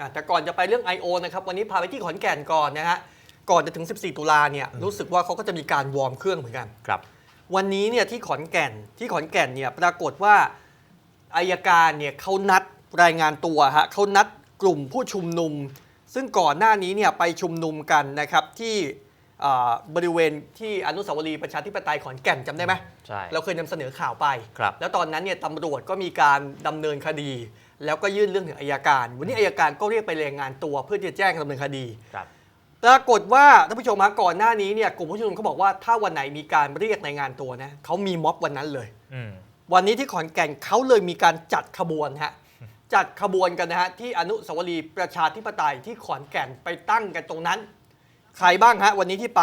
อะแต่ก่อนจะไปเรื่อง I.O. นะครับวันนี้พาไปที่ขอนแก่นก่อนนะฮะก่อนจะถึง 14 ตุลาเนี่ยรู้สึกว่าเขาก็จะมีการวอร์มเครื่องเหมือนกัน ครับ วันนี้เนี่ยที่ขอนแก่นที่ขอนแก่นเนี่ยปรากฏว่าอายการเนี่ยเขานัดรายงานตัวฮะเขานัดกลุ่มผู้ชุมนุม ซึ่งก่อนหน้านี้เนี่ยไปชุมนุมกันนะครับที่อ่าบริเวณที่อนุสาวรีย์ประชาธิปไตยขอนแก่นจำได้ไหม ใช่ เราเคยนำเสนอข่าวไป ครับ แล้วตอนนั้นเนี่ยตำรวจก็มีการดำเนินคดี แล้วก็ยื่นเรื่องถึงอายการ วันนี้อายการก็เรียกไปรายงานตัวเพื่อที่จะแจ้งดำเนินคดีครับ ปรากฏว่าท่านผู้ชมฮะก่อนหน้านี้เนี่ยกลุ่มผู้ชุมนุมเขาบอกว่าถ้าวันไหนมีการเรียกรายงานตัวนะเขามีม็อบวันนั้นเลย อืม วันนี้ที่ขอนแก่นเขาเลยมีการจัดขบวนฮะจัดขบวนกันนะฮะที่อนุสาวรีย์ประชาธิปไตยที่ขอนแก่นไปตั้งกันตรงนั้น ใครบ้างฮะวันนี้ที่ไป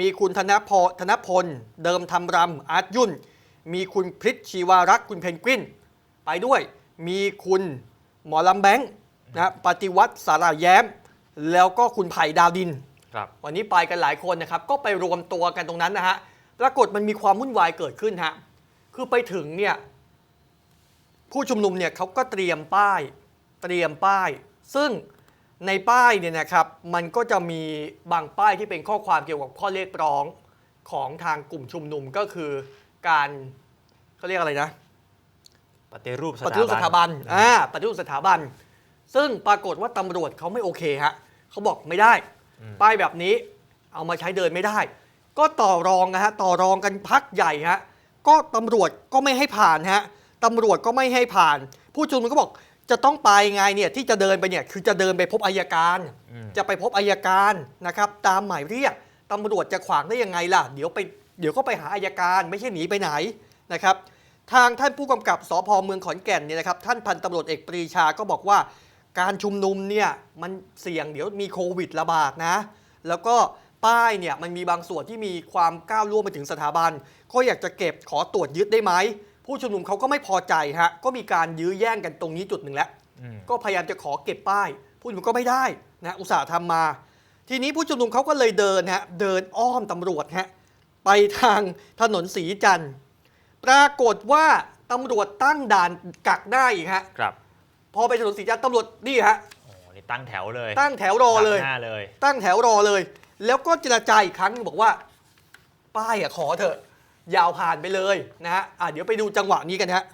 มีคุณธนพลธนพล เดิมทำรำอาร์ตยุ่น มีคุณพริชชีวารักษ์คุณเพนกวิน ไปด้วย มีคุณหมอลำแบงค์นะปฏิวัติสาราแย้ม แล้วก็คุณไผ่ดาวดินครับวันนี้ไปกันหลายคนนะครับ ก็ไปรวมตัวกันตรงนั้นนะฮะปรากฏมันมีความวุ่นวายเกิดขึ้นฮะคือไปถึงเนี่ยผู้ชุมนุมเนี่ยเขาก็เตรียมป้ายเตรียมป้าย ซึ่งในป้ายเนี่ยนะครับมันก็จะมีบางป้ายที่เป็นข้อความเกี่ยวกับข้อเรียกร้องของทางกลุ่มชุมนุมก็คือการเขาเรียกอะไรนะ ปฏิรูปสปถาบันฏิรูปสถาบันอ่าปฏิรูปสถาบัน ซึ่งปรากฏว่าตำรวจเขาไม่โอเคฮะเขาบอกไม่ได้ป้ายแบบนี้เอามาใช้เดินไม่ได้ ก็ต่อรองนะฮะต่อรองกันพักใหญ่ฮะก็ตำรวจก็ไม่ให้ผ่านฮะตำรวจก็ไม่ให้ผ่าน ผู้ชุมนุมก็บอกจะต้องไปไงเนี่ยที่จะเดินไปเนี่ยคือจะเดินไปพบอายการ อืม จะไปพบอายการนะครับ ตามหมายเรียกตำรวจจะขวางได้ยังไงล่ะ เดี๋ยวไปเดี๋ยวก็ไปหาอายการไม่ใช่หนีไปไหนนะครับ ทางท่านผู้กำกับสพเมืองขอนแก่นเนี่ยนะครับท่านพันตำรวจเอกปรีชาก็บอกว่า การชุมนุมเนี่ยมันเสี่ยงเดี๋ยวมีโควิดระบาดนะ แล้วก็ป้ายเนี่ยมันมีบางส่วนที่มีความก้าวล่วงไปถึงสถาบัน ก็อยากจะเก็บขอตรวจยึดได้ไหม ผู้ชุมนุมเขาก็ไม่พอใจฮะก็มีการยื้อแย่งกันตรงนี้จุดหนึ่งแล้วอืมก็พยายามจะขอเก็บป้าย ผู้ชุมนุมก็ไม่ได้นะอุตส่าห์ทำมา ทีนี้ผู้ชุมนุมเขาก็เลยเดินฮะเดินอ้อมตำรวจฮะไปทางถนนสีจันทร์ ปรากฏว่าตำรวจตั้งด่านกักได้อีกฮะ ครับพอไปถนนสีจันทร์ตำรวจนี่ฮะ โอ้นี่ตั้งแถวเลยตั้งแถวรอเลยดักหน้าเลย ตั้งแถวรอเลย แล้วก็เจรจาอีกครั้งหนึ่งบอกว่า ป้ายอะขอเถอะยาวผ่านไปเลยนะฮะอะเดี๋ยวไปดูจังหวะนี้กันฮะ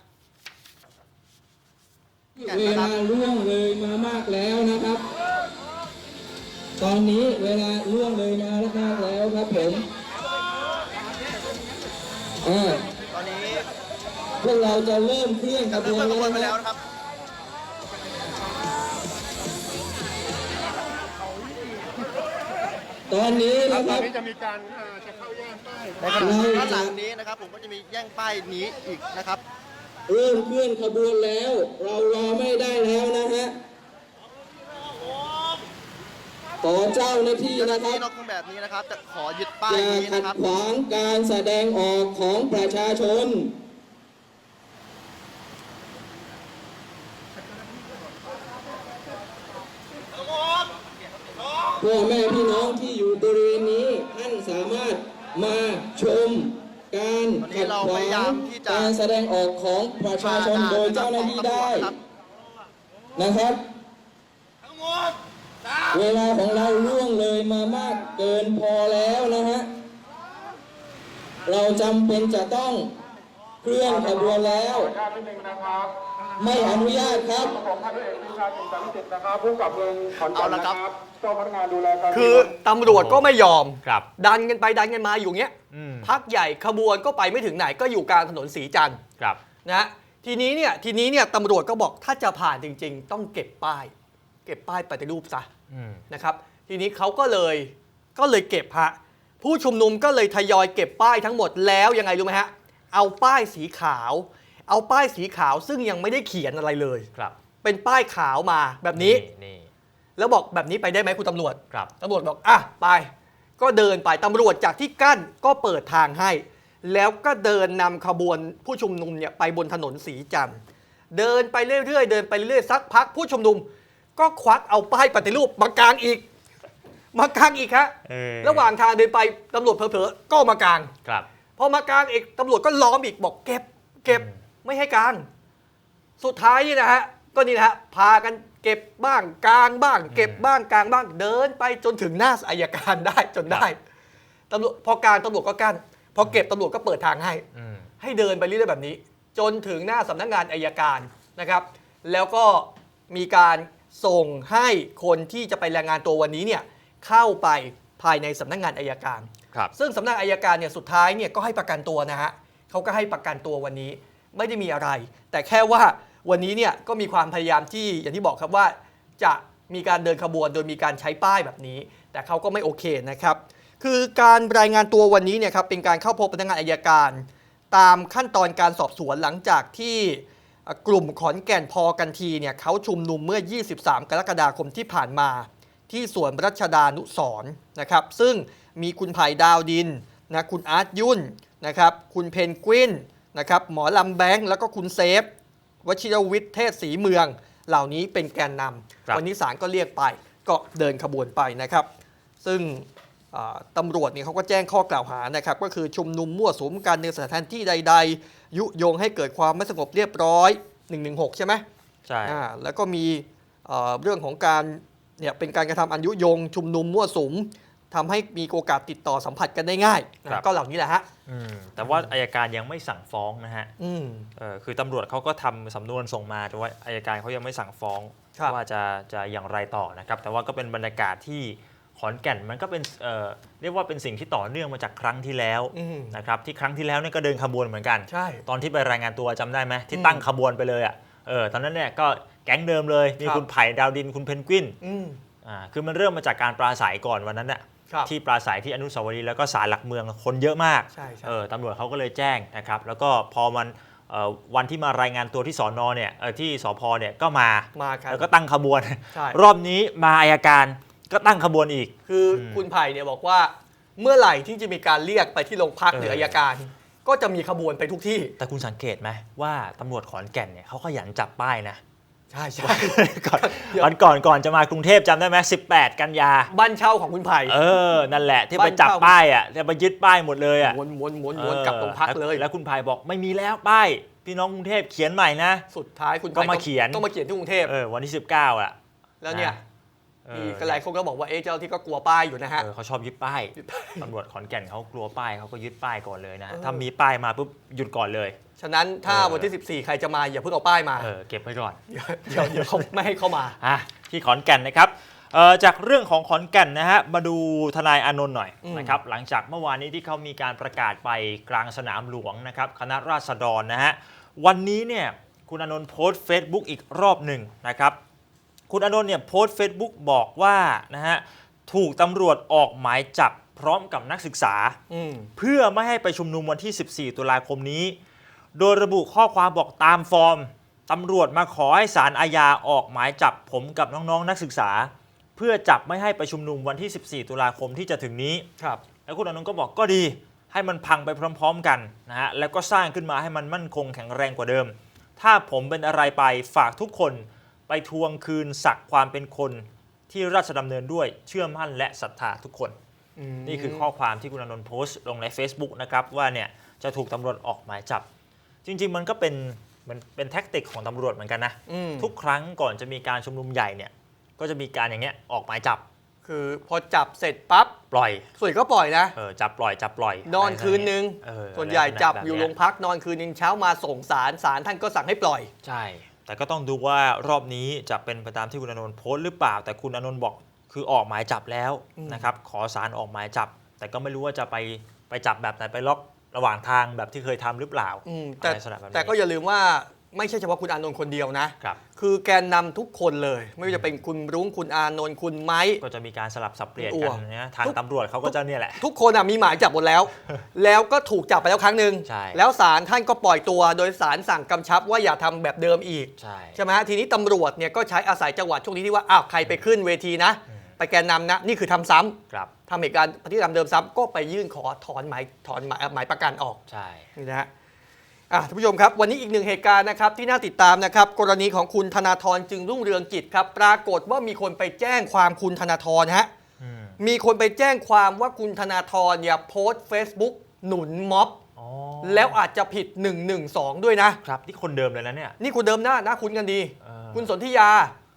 เวลาล่วงเลยมามากแล้วนะครับ ตอนนี้เวลาล่วงเลยมาแล้วมากแล้วครับผมอ่าตอนนี้ พวกเราจะเริ่มเคลื่อนขบเริ่วมนขบวนไปแล้แล้ววนะครับตอนนี้นะคตอรันบ นี้จะมีการอ่าจะเข้าแย่งป้ายในขณะเราด้านหลัจะงนี้นะครับ ผมก็จะมีแย่งป้ายนี้อีกนะครับ เริ่มเคลื่อนขบวนแล้ว เรารอไม่ได้แล้วนะฮะขอเจ้าหน้าที่เจ้าหน้านะคที่รับนอกเครื่องแบบนี้นะครับ จะขอยึดป้าอยย่านี้ขันะดครับ ขวางการแสดงออกของประชาชน พ่อแม่พี่น้องที่อยู่บริเวณนี้ท่านสามารถมาชมการวันนี้ขัดเราขพวายายางมที่จะการแสดงออกของประชาชนโดยเจ้าหน้าที่ได้ครับนะครับ เวลาของเราล่วงเลยมามากเกินพอแล้วนะฮะ เราจำเป็นจะต้องเคลื่อนขบวนแล้ว ญาตินิดนึงนะครับไม่อนุญาตครับผมพันธุ์เอกวิชาจิตสังสิทธิ์นะครับผู้กับเมืองขอนแก่นเอาละนะคครัรับบเจ้าพนักงานดูแลการคือตำรวจก็ไม่ยอม ครับ ดันกันไปดันกันมาอยู่เงี้ยอืมพักใหญ่ขบวนก็ไปไม่ถึงไหนก็อยู่กลางถนนสีจันทร์ครับนะฮะทีนี้เนี่ยทีนี้เนี่ยตำรวจก็บอกถ้าจะผ่านจริง ๆ ต้องเก็บป้าย เก็บป้ายปฏิรูปซะอืมนะครับ ทีนี้เขาก็เลยก็เลยเก็บฮะผู้ชุมนุมก็เลยทยอยเก็บป้ายทั้งหมดแล้วยังไงรู้ไหมฮะเอาป้ายสีขาว เอาป้ายสีขาวซึ่งยังไม่ได้เขียนอะไรเลย ครับเป็นป้ายขาวมาแบบนี้ นี่ แล้วบอกแบบนี้ไปได้ไหมคุณตำรวจครับ ตำรวจบอกอะไป ก็เดินไปตำรวจจากที่กั้นก็เปิดทางให้ แล้วก็เดินนำขบวนผู้ชุมนุมเนี่ยไปบนถนนสีจันทร์เดินไปเรื่อยๆ เดินไปเรื่อยๆสักพักผู้ชุมนุม ก็ควักเอาป้ายปฏิรูปมากางอีก มากางอีกฮะเออ ระหว่างทางเดินไปตำรวจเผลอๆก็มากาง ครับ พอมากางอีกตำรวจก็ล้อมอีกบอกเก็บ เก็บอืม ไม่ให้กาง สุดท้ายนี่นะฮะก็นี่นะฮะพากันเก็บบ้างกลางบ้าง เก็บบ้างกลางบ้างเดินไปจนถึงหน้าอายการได้จนได้ตำรวจพอกลางตำรวจก็กั้นพอเก็บตำรวจก็เปิดทางให้อืมให้เดินไปเรื่อยๆแบบนี้ จนถึงหน้าสำนักงานอายการนะครับ แล้วก็มีการส่งให้คนที่จะไปรายงานตัววันนี้เนี่ยเข้าไปภายในสำนักงานอายการครับซึ่งสำนักอายการเนี่ยสุดท้ายเนี่ยก็ให้ประกันตัวนะฮะเขาก็ให้ประกันตัววันนี้ ไม่ได้มีอะไร แต่แค่ว่าวันนี้เนี่ยก็มีความพยายามที่อย่างที่บอกครับว่า จะมีการเดินขบวนโดยมีการใช้ป้ายแบบนี้ แต่เขาก็ไม่โอเคนะครับ คือการรายงานตัววันนี้เนี่ยครับเป็นการเข้าพบพนักงานอายการ ตามขั้นตอนการสอบสวนหลังจากที่กลุ่มขอนแก่นพอกันทีเนี่ยเขาชุมนุมเมื่อ 23 กรกฎาคมที่ผ่านมา ที่สวนรัชดานุสร์นะครับ ซึ่งมีคุณไผ่ดาวดินนะคุณอาร์ตยุ่นนะครับ คุณเพนกวิน นะครับหมอลำแบงค์แล้วก็คุณเซฟวชิรวิทย์เทศศรีเมือง เหล่านี้เป็นแกนนครับำวันนี้ศาลก็เรียกไปก็เดินขบวนไปนะครับ ซึ่งอ่าตำรวจเนี่ยเขาก็แจ้งข้อกล่าวหานะครับ ก็คือชุมนุมมั่วสุมกันในสถานที่ใด ๆ ยุยงให้เกิดความไม่สงบเรียบร้อย 116 ใช่ไหมใช่อ่าแล้วก็มีเอ่อเรื่องของการเนี่ยเป็นการกระทำอันยุยง ชุมนุมมั่วสุม ทำให้มีโอกาสติดต่อสัมผัสกันได้ง่ายนะก็เหล่านี้แหละฮะอืมแต่ว่าอายการยังไม่สั่งฟ้องนะฮะอืม เออคือตำรวจเขาก็ทำสำนวนส่งมาแต่ว่าอายการเขายังไม่สั่งฟ้องครับ ว่าจะจะอย่างไรต่อนะครับ แต่ว่าก็เป็นบรรยากาศที่ขอนแก่นมันก็เป็นเอ่อเรียกว่าเป็นสิ่งที่ต่อเนื่องมาจากครั้งที่แล้วอืมนะครับที่ครั้งที่แล้วเนี่ยก็เดินขบวนเหมือนกัน ใช่ ตอนที่ไปรายงานตัวจำได้ไหมที่อืมตั้งขบวนไปเลยอะเออตอนนั้นเนี่ยก็แก๊งเดิมเลย มีครับ คุณไผ่ดาวดินคุณเพนกวินอืม อ่าคือมันเริ่มมาจากการปราศัยก่อนวันนั้นน่ะ ครับที่ปราศัยที่อนุสาวรีย์แล้วก็ศาลหลักเมืองคนเยอะมากใช่ใช่ เออตำรวจเขาก็เลยแจ้งนะครับแล้วก็พอมันเอ่อวันที่มารายงานตัวที่สอนอเนี่ยเอ่อที่สพเนี่ยก็มามากัน แล้วก็ตั้งขบวน ใช่ รอบนี้มาอายการก็ตั้งขบวนอีก คืออมคุณไผ่เนี่ยบอกว่าเมื่อไหร่ที่จะมีการเรียกไปที่โรงพักเออ หรืออายการ ก็จะมีขบวนไปทุกที่ แต่คุณสังเกตไหมว่าตำรวจขอนแก่นเนี่ยเขาขยันจับป้ายนะ ใช่ใช่ก่อนเดี๋ยววันก่อนก่อนจะมากรุงเทพจำได้ไหม18 กันยา บ้านเช่าของคุณไผ่ เออ นั่นแหละที่ไปบ้านจับเช่าป้ายอะที่ไปยึดป้ายหมดเลยอะม้วนม้วนม้วนเอม้วนอกลับโรงพักแวเลยแล้วคุณไผ่บอกไม่มีแล้วป้าย พี่น้องกรุงเทพเขียนใหม่นะ สุดท้ายคุณไผ่ก็มาเขียน ต้องมาเขียนที่กรุงเทพเออวันที่ 19 อะแล้วเนี่ยเอมีอก็หลายคนก็บอกว่าเอ๊ะเจ้าที่ก็กลัวป้ายอยู่นะฮะ เออเขาชอบยึดป้ายยึดป้ายตำรวจขอนแก่นเขากลัวป้ายเขาก็ยึดป้ายก่อนเลยนะเออ ถ้ามีป้ายมาปุ๊บหยุดก่อนเลยฉะนั้นถ้าเออวันที่ 14 ใครจะมาอย่าเพิ่งเอาป้ายมา เออเก็บไว้ก่อน เดี๋ยวเดี๋ยวเดี๋ยวเขาไม่ให้เข้ามา อะที่ขอนแก่นนะครับเอ่อจากเรื่องของขอนแก่นนะฮะมาดูทนายอานนท์หน่อยอืม นะครับหลังจากเมื่อวานนี้ที่เขามีการประกาศไปกลางสนามหลวงนะครับคณะราษฎรนะฮะวันนี้เนี่ยคุณอานนท์โพสต์ Facebook อีกรอบหนึ่งนะครับ คุณอานนท์เนี่ยโพสต์ Facebook บอกว่านะฮะถูกตำรวจออกหมายจับพร้อมกับนักศึกษา อืมเพื่อไม่ให้ไปชุมนุมวันที่ 14 ตุลาคมนี้ โดยระบุข้อความบอกตามฟอร์มตำรวจมาขอให้ศาลอาญาออกหมายจับผมกับน้องๆ นักศึกษา เพื่อจับไม่ให้ไปชุมนุมวันที่ 14 ตุลาคมที่จะถึงนี้ ครับ แล้วคุณอนุนท์ก็บอกก็ดีให้มันพังไปพร้อม ๆ กันนะฮะแล้วก็สร้างขึ้นมาให้มันมั่นคงแข็งแรงกว่าเดิม ถ้าผมเป็นอะไรไปฝากทุกคน ไปทวงคืนศักดิ์ความเป็นคนที่ราชดำเนินด้วยเชื่อมั่นและศรัทธาทุกคน นี่คือข้อความที่คุณอานนท์โพสต์ลงใน Facebook นะครับ ว่าเนี่ยจะถูกตำรวจออกหมายจับ จริง ๆ มันก็เป็นเหมันเป็นแท็กติกของตำรวจเหมือนกันนะอืมทุกครั้งก่อนจะมีการชุมนุมใหญ่เนี่ยก็จะมีการอย่างเงี้ยออกหมายจับ คือพอจับเสร็จปั๊บปล่อย ส่วนก็ปล่อยนะเออจับปล่อยจับปล่อย นอนคืนนึงเออส่วนใหญ่จับอยู่แบบโรเนี้งพักนอนคืนนึงเช้ามาส่งสารสารท่านก็สั่งให้ปล่อย ใช่ แต่ก็ต้องดูว่ารอบนี้จะเป็นไปตามที่คุณอานนท์โพสต์หรือเปล่า แต่คุณอานนท์บอกคือออกหมายจับแล้วอืมนะครับขอสารออกหมายจับ แต่ก็ไม่รู้ว่าจะไปไปจับแบบไหนไปล็อกระหว่างทางแบบที่เคยทำหรือเปล่าอืมแต่อะไรลักษณะบบนี้แต่ก็อย่าลืมว่าไม่ใช่เฉพาะคุณอานนท์คนเดียวนะ ครับ คือแกนนำทุกคนเลย ไม่ว่าจะเป็นคุณรุ้งคุณอานนท์คุณไม้ก็จะมีการสลับสับเปลี่ยนอ้กัวนนะทางทุกตำรวจเขาก็จะเนี่ยแหละ ทุกคนอะมีหมายจับหมดแล้ว แล้วก็ถูกจับไปแล้วครั้งหนึ่งใช่แล้วศาลท่านก็ปล่อยตัวโดยศาลสั่งกำชับว่าอย่าทำแบบเดิมอีกใช่ใช่ไหมฮะทีนี้ตำรวจเนี่ยก็ใช้อาศัยจังหวะช่วงนี้ที่ว่าอ้าวใครไปขึ้นเวทีนะอืมไปแกนนำนะนี่คือทำซ้ำครับทำเหตุการณ์ปฏิกรรมเดิมซ้ำก็ไปยื่นขอถอนหมายถอนหมายหมายประกันออกใช่นี่นะฮะ อะท่านผู้ชมครับ วันนี้อีกหนึ่งเหตุการณ์นะครับที่น่าติดตามนะครับกรณีของคุณธนาธรจึงรุ่งเรืองกิจครับ ปรากฏว่ามีคนไปแจ้งความคุณธนาธรฮะอืมมีคนไปแจ้งความว่าคุณธนาธรเนี่ยโพสต์ Facebook หนุนม็อบอ๋อแล้วอาจจะผิด 112 ด้วยนะครับนี่คนเดิมเลยนะเนี่ยนี่คุณเดิมหน้านะคุณกันดีเออคุณสนธิยา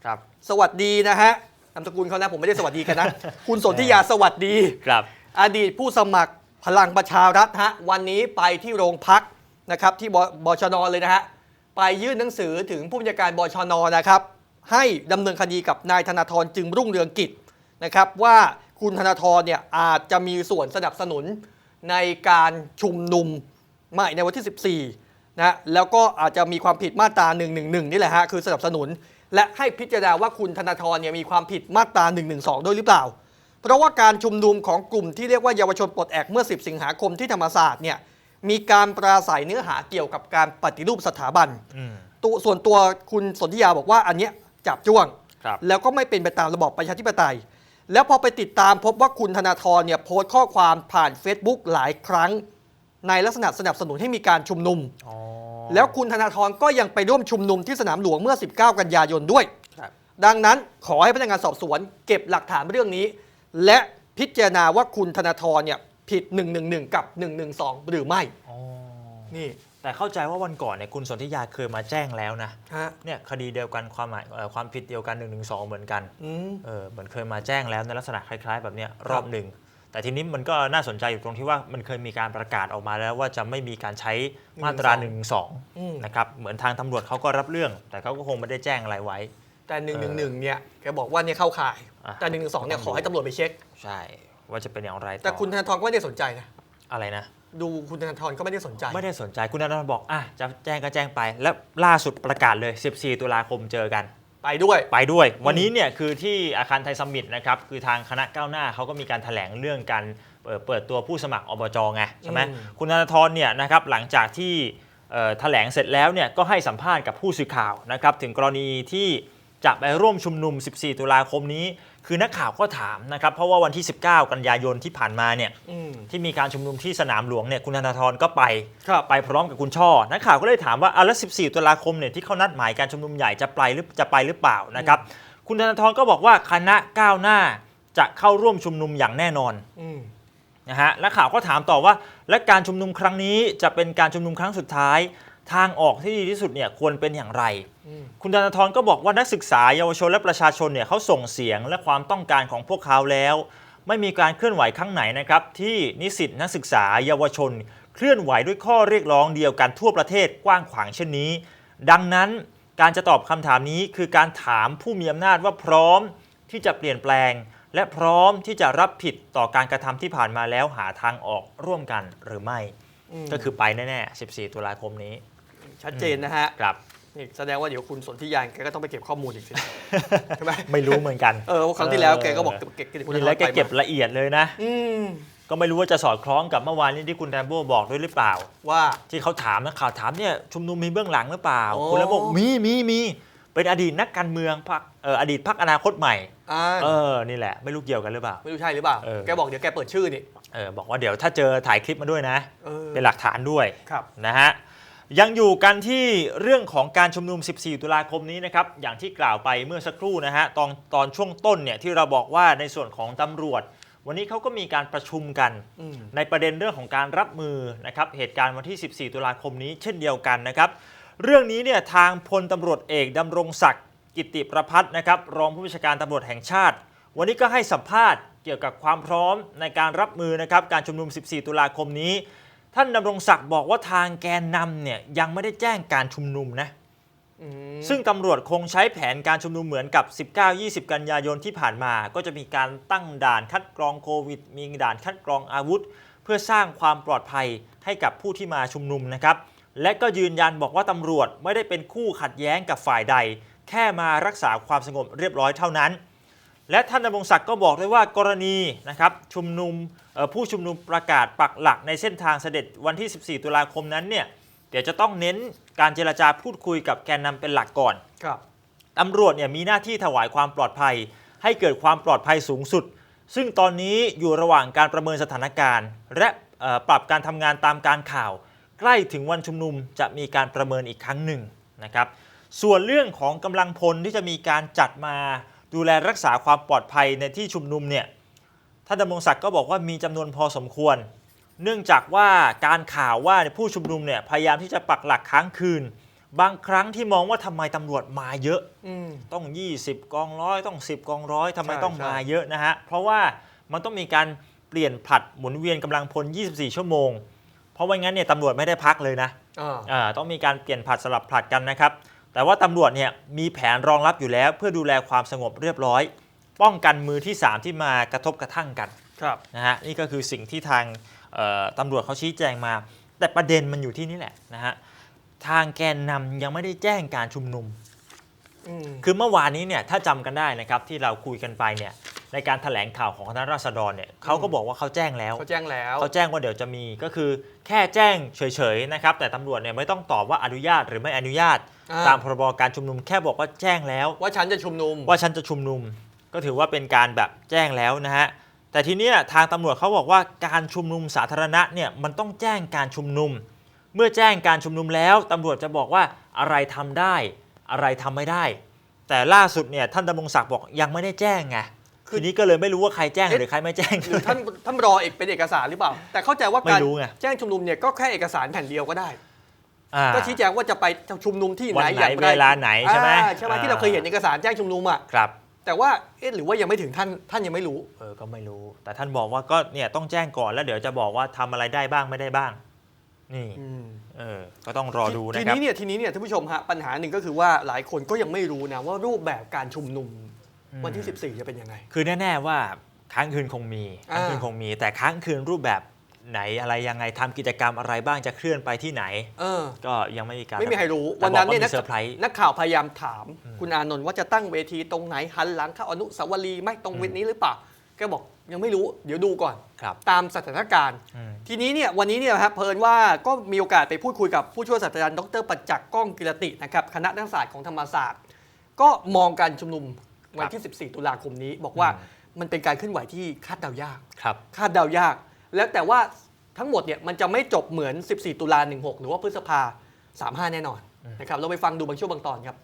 ครับ สวัสดีนะฮะนามสกุลเขานะผมไม่ได้สวัสดีกันนะ คุณสนธิยาสวัสดีครับ อดีตผู้สมัครพลังประชารัฐฮะวันนี้ไปที่โรงพัก นะครับที่บบชนเลยนะฮะไปยื่นหนังสือถึงผู้บัญชาการบชนนะครับให้ดำเนินคดีกับนายธนาธรจึงรุ่งเรืองกิจนะครับว่าคุณธนาธรเนี่ยอาจจะมีส่วนสนับสนุนในการชุมนุมใหม่ในวันที่ 14นะฮะแล้วก็อาจจะมีความผิดมาตรา 111 นี่แหละฮะคือสนับสนุน และให้พิจารณาว่าคุณธนาธรเนี่ยมีความผิดมาตรา 112 ด้วยหรือเปล่า เพราะว่าการชุมนุมของกลุ่มที่เรียกว่าเยาวชนปลดแอกเมื่อ 10 สิงหาคมที่ธรรมศาสตร์เนี่ย มีการปราศัยเนื้อหาเกี่ยวกับการปฏิรูปสถาบันอืมตัวส่วนตัวคุณสนธิยาบอกว่าอันเนี้ยจับจ้วงครับแล้วก็ไม่เป็นไปตามระบอบประชาธิปไตย แล้วพอไปติดตามพบว่าคุณธนาธรเนี่ยโพสต์ข้อความผ่าน Facebook หลายครั้ง ในลักษณะสนับสนุนให้มีการชุมนุมอ๋อแล้วคุณธนาธรก็ยังไปร่วมชุมนุมที่สนามหลวงเมื่อ 19 กันยายนด้วยครับดังนั้นขอให้พนักงานสอบสวน เก็บหลักฐานเรื่องนี้ และพิจารณาว่าคุณธนาธรเนี่ย ผิด 111 กับ 112 หรือไม่ อ๋อนี่แต่เข้าใจว่าวันก่อนเนี่ยคุณสนธิยาเคยมาแจ้งแล้วนะฮะเนี่ยคดีเดียวกันความหมายเอ่อความผิดเดียวกัน1นึเหมือนกันอืม เออเหมือนเคยมาแจ้งแล้วในลักษณะคล้ายๆ แบบเนี้ยรอบหนึ่งแต่ทีนี้มันก็น่าสนใจอยู่ตรงที่ว่ามันเคยมีการประกาศออกมาแล้วว่าจะไม่มีการใช้มาตรา1นึอืม นะครับเหมือนทางตำรวจเขาก็รับเรื่อง แต่เขาก็คงไม่ได้แจ้งอะไรไว้ แต่ 111 เนี่ยแกบอกว่าเนี่ยเข้าข่าย อะ แต่ 112 เนี่ยขอให้ตำรวจไปเช็ค ใช่ ว่าจะเป็นอย่างไรต่อแต่คุณธนาธรก็ไม่ได้สนใจนะอะไรนะ ดูคุณธนาธรก็ไม่ได้สนใจ ไม่ได้สนใจคุณนันท์บอกอะจะแจ้งก็แจ้งไป แล้วล่าสุดประกาศเลย 14 ตุลาคมเจอกัน ไปด้วยไปด้วย วันนี้เนี่ยคือที่อาคารไทยสมิตนะครับคือทางคณะก้าวหน้าเขาก็มีการแถลงเรื่องการเอ่อเปิดตัวผู้สมัครอบจไงใช่ไหมอืมคุณธนาธรเนี่ยนะครับหลังจากที่เอ่อแถลงเสร็จแล้วเนี่ยก็ให้สัมภาษณ์กับผู้สื่อข่าวนะครับถึงกรณีที่จะไปร่วมชุมนุม 14 ตุลาคมนี้ คือนักข่าวก็ถามนะครับเพราะว่าวันที่ 19 กันยายนที่ผ่านมาเนี่ยอืมที่มีการชุมนุมที่สนามหลวงเนี่ยคุณธนาธรก็ไปครับไปพร้อมกับคุณช่อ นักข่าวก็เลยถามว่าอะแล้ว 14 ตุลาคมเนี่ยที่เขานัดหมายการชุมนุมใหญ่จะไปหรือจะไปหรือเปล่านะครับคุณธนาธรก็บอกว่าคณะก้าวหน้าจะเข้าร่วมชุมนุมอย่างแน่นอนอืมนะฮะนักข่าวก็ถามต่อว่า และการชุมนุมครั้งนี้จะเป็นการชุมนุมครั้งสุดท้าย ทางออกที่ดีที่สุดเนี่ยควรเป็นอย่างไรอืมคุณธนาธรก็บอกว่านักศึกษาเยาวชนและประชาชนเนี่ยเขาส่งเสียงและความต้องการของพวกเขาแล้ว ไม่มีการเคลื่อนไหวครั้งไหนนะครับที่นิสิตนักศึกษาเยาวชน เคลื่อนไหวด้วยข้อเรียกร้องเดียวกันทั่วประเทศกว้างขวางเช่นนี้ ดังนั้นการจะตอบคำถามนี้คือการถามผู้มีอำนาจว่าพร้อมที่จะเปลี่ยนแปลง และพร้อมที่จะรับผิดต่อการกระทำที่ผ่านมาแล้วหาทางออกร่วมกันหรือไม่มก็คือไปแน่ๆ 14 ตุลาคมนี้ ชัดเจนนะฮะครับนี่แสดงว่าเดี๋ยวคุณสนธิยานแกก็ต้องไปเก็บข้อมูลอีกสิใช่ไหมไม่รู้เหมือนกันเออว่าครั้งที่แล้วแกก็บอกเก็บเก็บคุณธนี่นาธรแล้วแกไปเก็บมาละเอียดเลยนะ อืมก็ไม่รู้ว่าจะสอดคล้องกับเมื่อวานนี้ที่คุณแรมโบ้บอกด้วยหรือเปล่า ว่าที่เขาถามนักข่าวถามเนี่ยชุมนุมมีเบื้องหลังหรือเปล่าโอ้คุณแรมโบ้มีมีมีเป็นอดีตนักการเมืองพรรคเอ่ออดีตพรรคอนาคตใหม่อ่าเออนี่แหละ ไม่รู้เกี่ยวกันหรือเปล่า ไม่รู้ใช่หรือเปล่าเออแกบอกเดี๋ยวแกเปิดชื่อนี่เออบอกว่าเดี๋ยวถ้าเจอถ่ายคลิปมาด้วยนะเออเป็นหลักฐานด้วยครับนะฮะ ยังอยู่กันที่เรื่องของการชุมนุม 14 ตุลาคมนี้นะครับ อย่างที่กล่าวไปเมื่อสักครู่นะฮะ ตอนตอนช่วงต้นเนี่ยที่เราบอกว่าในส่วนของตำรวจ วันนี้เขาก็มีการประชุมกันอืมในประเด็นเรื่องของการรับมือนะครับ เหตุการณ์วันที่ 14 ตุลาคมนี้เช่นเดียวกันนะครับ เรื่องนี้เนี่ยทางพลตำรวจเอกดำรงศักดิ์กิติประพัฒน์นะครับ รองผู้บัญชาการตำรวจแห่งชาติ วันนี้ก็ให้สัมภาษณ์เกี่ยวกับความพร้อมในการรับมือนะครับ การชุมนุม 14 ตุลาคมนี้ ท่านดำรงศักดิ์บอกว่าทางแกนนำเนี่ยยังไม่ได้แจ้งการชุมนุมนะ อืมซึ่งตำรวจคงใช้แผนการชุมนุมเหมือนกับ 19-20 กันยายนที่ผ่านมา ก็จะมีการตั้งด่านคัดกรองโควิด มีด่านคัดกรองอาวุธ เพื่อสร้างความปลอดภัยให้กับผู้ที่มาชุมนุมนะครับ และก็ยืนยันบอกว่าตำรวจไม่ได้เป็นคู่ขัดแย้งกับฝ่ายใด แค่มารักษาความสงบเรียบร้อยเท่านั้น และท่านดำรงศักดิ์ก็บอกด้วยว่ากรณีนะครับชุมนุมเอ่อผู้ชุมนุมประกาศปักหลักในเส้นทางเสด็จวันที่ 14 ตุลาคมนั้นเนี่ยเดี๋ยวจะต้องเน้นการเจรจาพูดคุยกับแกนนำเป็นหลักก่อนครับตำรวจเนี่ยมีหน้าที่ถวายความปลอดภัย ให้เกิดความปลอดภัยสูงสุด ซึ่งตอนนี้อยู่ระหว่างการประเมินสถานการณ์ และเอ่อปรับการทำงานตามการข่าว ใกล้ถึงวันชุมนุมจะมีการประเมินอีกครั้งหนึ่งนะครับส่วนเรื่องของกำลังพลที่จะมีการจัดมา ดูแลรักษาความปลอดภัยในที่ชุมนุมเนี่ยท่านดำรงศักดิ์ก็บอกว่ามีจำนวนพอสมควร เนื่องจากว่าการข่าวว่าผู้ชุมนุมเนี่ยพยายามที่จะปักหลักค้างคืน บางครั้งที่มองว่าทำไมตำรวจมาเยอะอืมต้อง 20 กองร้อยต้อง 10 กองร้อยทำไมใช่ต้องใช่มาเยอะนะฮะเพราะว่ามันต้องมีการเปลี่ยนผลัดหมุนเวียนกำลังพล 24 ชั่วโมง เพราะว่างั้นเนี่ยตำรวจไม่ได้พักเลยนะอ่าอ่าต้องมีการเปลี่ยนผลัดสลับผลัดกันนะครับ แต่ว่าตำรวจเนี่ยมีแผนรองรับอยู่แล้ว เพื่อดูแลความสงบเรียบร้อย ป้องกันมือที่ 3 ที่มากระทบกระทั่งกันครับนะฮะนี่ก็คือสิ่งที่ทางเอ่อตำรวจเขาชี้แจงมา แต่ประเด็นมันอยู่ที่นี่แหละนะฮะทางแกนนำยังไม่ได้แจ้งการชุมนุมอืมคือเมื่อวานนี้เนี่ยถ้าจำกันได้นะครับที่เราคุยกันไปเนี่ย ในการถแถลงข่าวของคณะราษฎรเนี่ยเขาก็บอกว่าเขาแจ้งแล้วเขาแจ้งแล้วเขาแจ้งว่าเดี๋ยวจะมีก็คือแค่แจ้งเฉยๆนะครับแต่ตำรวจเนี่ยไม่ต้องตอบว่าอนุญาตหรือไม่อนุญาตอ่าตามพรบการชุมนุมแค่บอกว่าแจ้งแล้ว ว่าฉันจะชุมนุม ว่าฉันจะชุมนุม ก็ถือว่าเป็นการแบบแจ้งแล้วนะฮะแต่ทีเนี้ยทางตำรวจเขาบอกว่าการชุมนุมสาธารณะเนี่ยมันต้องแจ้งการชุมนุม เมื่อแจ้งการชุมนุมแล้วตำรวจจะบอกว่าอะไรทำได้ อะไรทำไม่ได้ แต่ล่าสุดเนี่ยท่านดำรงศักดิ์บอกยังไม่ได้แจ้งไง คือ ทีนี้ก็เลยไม่รู้ว่าใครแจ้งเอ๊ะหรือใครไม่แจ้ง หรือท่านท่านรอเอกเป็นเอกสารหรือเปล่า แต่เข้าใจว่าไม่การรู้ไง แจ้งชุมนุมเนี่ยก็แค่เอกสารแผ่นเดียวก็ได้ อ่า ก็ชี้แจงว่าจะไปชุมนุมที่ไหนวันไหนอย่างไรเวลาไหนใช่ไหมอ่าใช่ไหมที่เราเคยเห็นอ่าเอกสารแจ้งชุมนุมอะครับแต่ว่าเอ๊ะหรือว่ายังไม่ถึงท่านท่านยังไม่รู้ เออก็ไม่รู้ แต่ท่านบอกว่าก็เนี่ยต้องแจ้งก่อนแล้วเดี๋ยวจะบอกว่าทำอะไรได้บ้างไม่ได้บ้าง นี่เออก็ต้องรอดูทีนะครับ นี้เนี่ยทีนี้เนี่ยท่านผู้ชมฮะปัญหาหนึ่งก็คือว่าหลายคนก็ยังไม่รู้นะว่ารูปแบบการชุมนุมอืม วันที่ 14 จะเป็นยังไง คือแน่ ๆ ว่าค้างคืนคงมีอ่าค้างคืนคงมี แต่ค้างคืนรูปแบบไหนอะไรยังไงทำกิจกรรมอะไรบ้างจะเคลื่อนไปที่ไหนเออก็ยังไม่มีการไม่มีใครรู้แต่วันนั้นบอกเนี่ยมีนักเซอร์ไพรส์นักข่าวพยายามถามอืมคุณอานนท์ว่าจะตั้งเวทีตรงไหนหันหลังเข้าอนุสาวรีย์ไหมตรงเวทีนี้หรือเปล่าแกบอกยังไม่รู้เดี๋ยวดูก่อนครับตามสถานการณ์อืมทีนี้เนี่ยวันนี้เนี่ยนะครับเพลินว่าก็มีโอกาสไปพูดคุยกับผู้ช่วยศาสตราจารย์ดรประจักษ์ก้องกิรตินะครับคณะนักศาสตร์ของธรรมศาสตร์ ก็มองการชุมนุม วันที่ 14 ตุลาคมนี้บอกว่าอืมมันเป็นการเคลื่อนไหวที่คาดเดายากครับคาดเดายาก แล้วแต่ว่าทั้งหมดเนี่ยมันจะไม่จบเหมือน 14 ตุลา16 หรือว่าพฤษภา 35 แน่นอนนะครับเราไปฟังดูบางช่วงบางตอนครับ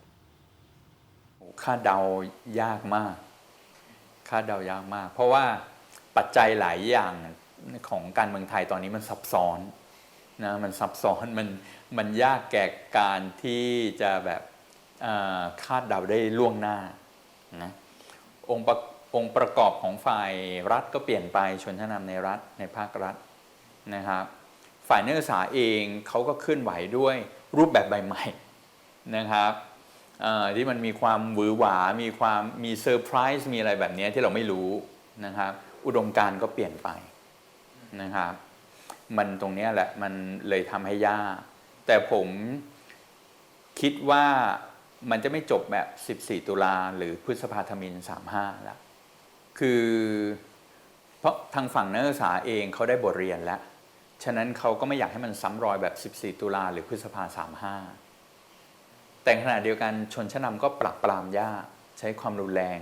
คาดเดายากมากคาดเดายากมาก เพราะว่าปัจจัยหลายอย่างของการเมืองไทยตอนนี้มันซับซ้อนนะมันซับซ้อนมันมันยากแก่การที่จะแบบเอ่อคาดเดาได้ล่วงหน้า นะองค์ประองค์ประกอบของฝ่ายรัฐก็เปลี่ยนไปชนชั้นนำในรัฐในภาครัฐนะครับ ฝ่ายนักศึกษาเองเขาก็เคลื่อนไหวด้วยรูปแบบใหม่ๆนะครับที่มันมีความหวือหวา มีความมีเซอร์ไพรส์มีอะไรแบบนี้ที่เราไม่รู้นะครับ อุดมการณ์ก็เปลี่ยนไปนะครับ มันตรงนี้แหละมันเลยทำให้ยากแต่ผมคิดว่า มันจะไม่จบแบบ 14 ตุลาหรือพฤษภาธมิน 35 แล้ว คือเพราะทางฝั่งนักศึกษาเองเขาได้บทเรียนแล้ว ฉะนั้นเขาก็ไม่อยากให้มันซ้ำรอยแบบ 14 ตุลาหรือพฤษภา 35 แต่ขณะเดียวกันชนชั้นนำก็ปรับปรามยากใช้ความรุนแรง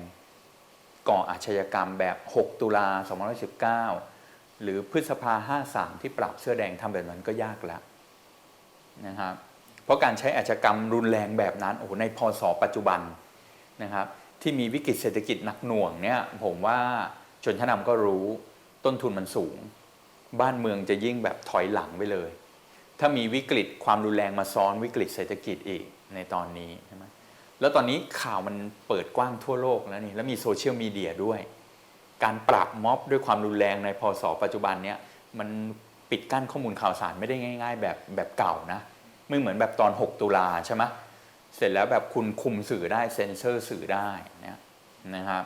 ก่ออาชญากรรมแบบ 6 ตุลา2519 หรือพฤษภา 53 ที่ปรับเสื้อแดงทำแบบนั้นก็ยากแล้วนะครับ เพราะการใช้อาชกรรมรุนแรงแบบนั้นโอ้โหในพศปัจจุบันนะครับที่มีวิกฤตเศรษฐกิจหนักหน่วงเนี่ยผมว่าชนชั้นนำก็รู้ต้นทุนมันสูง บ้านเมืองจะยิ่งแบบถอยหลังไปเลย ถ้ามีวิกฤตความรุนแรงมาซ้อนวิกฤตเศรษฐกิจอีกในตอนนี้ใช่ไหมแล้วตอนนี้ข่าวมันเปิดกว้างทั่วโลกแล้วนี่แล้วมีโซเชียลมีเดียด้วย การปราบม็อบด้วยความรุนแรงในพศปัจจุบันเนี้ยมันปิดกั้นข้อมูลข่าวสารไม่ได้ง่าย ๆ แบบแบบเก่านะ ไม่เหมือนแบบตอน 6 ตุลาใช่ไหมเสร็จแล้วแบบคุณคุมสื่อได้เซ็นเซอร์สื่อได้นี่นะครับ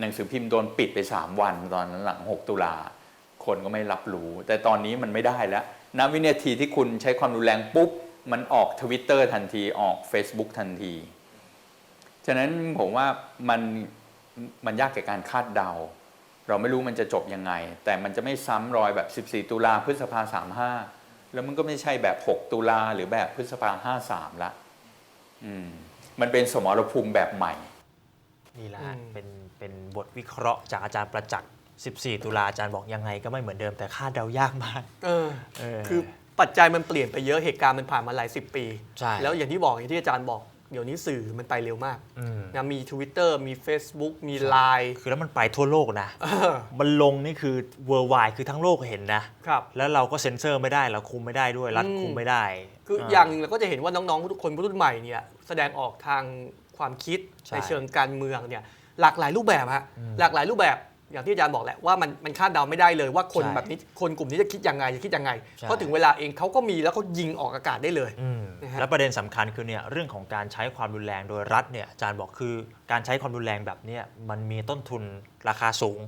หนังสือพิมพ์โดนปิดไป 3 วันตอนหลัง 6 ตุลาคนก็ไม่รับรู้ แต่ตอนนี้มันไม่ได้แล้วณวินาทีที่คุณใช้ความรุนแรงปุ๊บ มันออกทวิตเตอร์ทันทีออก Facebook ทันที ฉะนั้นผมว่ามันมันยากแก่การคาดเดา เราไม่รู้มันจะจบยังไง แต่มันจะไม่ซ้ำรอยแบบ 14 ตุลาพฤษภา35 แล้วมันก็ไม่ใช่แบบ 6 ตุลาหรือแบบพฤษภา53ละอืมมันเป็นสมรภูมิแบบใหม่ นี่แหละฮะอืม เป็นเป็นบทวิเคราะห์จากอาจารย์ประจักษ์ 14 ตุลาอาจารย์บอกยังไงก็ไม่เหมือนเดิมแต่คาดเดายากมาก เออ เออคือปัจจัยมันเปลี่ยนไปเยอะเหตุการณ์มันผ่านมาหลายสิบปี ใช่ แล้วอย่างที่บอกอย่างที่อาจารย์บอก เดี๋ยวนี้สื่อมันไปเร็วมากอืมนะมี Twitter มี Facebook มี Line คือแล้วมันไปทั่วโลกนะเออมันลงนี่คือ worldwide คือทั้งโลกเห็นนะครับแล้วเราก็เซ็นเซอร์ไม่ได้เราคุมไม่ได้ด้วยรัฐอืมคุมไม่ได้ คืออ่าอย่างหนึ่งเราก็จะเห็นว่าน้องๆทุกคนรุ่นใหม่เนี่ยแสดงออกทางความคิดใช่ในเชิงการเมืองเนี่ยหลากหลายรูปแบบฮะอืมหลากหลายรูปแบบ อย่างที่อาจารย์บอกแหละว่ามันมันคาดเดาไม่ได้เลยว่าคนใช่แบบนี้คนกลุ่มนี้จะคิดยังไงจะคิดยังไง ใช่ เพราะถึงเวลาเองเขาก็มีแล้วเขายิงออกอากาศได้เลย อืมนะฮะ แล้วประเด็นสำคัญคือเนี่ยเรื่องของการใช้ความรุนแรงโดยรัฐเนี่ยอาจารย์บอกคือการใช้ความรุนแรงแบบเนี้ยมันมีต้นทุนราคาสูง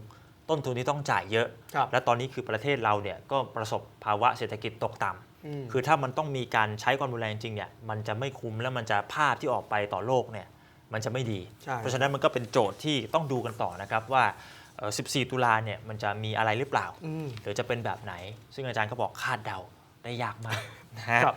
ต้นทุนที่ต้องจ่ายเยอะ ครับและตอนนี้คือประเทศเราเนี่ยก็ประสบภาวะเศรษฐกิจตกต่ำอืมคือถ้ามันต้องมีการใช้ความรุนแรงจริงเนี่ยมันจะไม่คุ้มแล้วมันจะภาพที่ออกไปต่อโลกเนี่ยมันจะไม่ดี ใช่ เพราะฉะนั้นมันก็เป็นโจทย์ที่ต้องดูกันต่อนะครับว่าเอ่อ 14 ตุลาเนี่ยมันจะมีอะไรหรือเปล่าอืมหรือจะเป็นแบบไหน ซึ่งอาจารย์ก็บอกคาดเดาได้ยากมากนะฮะครับ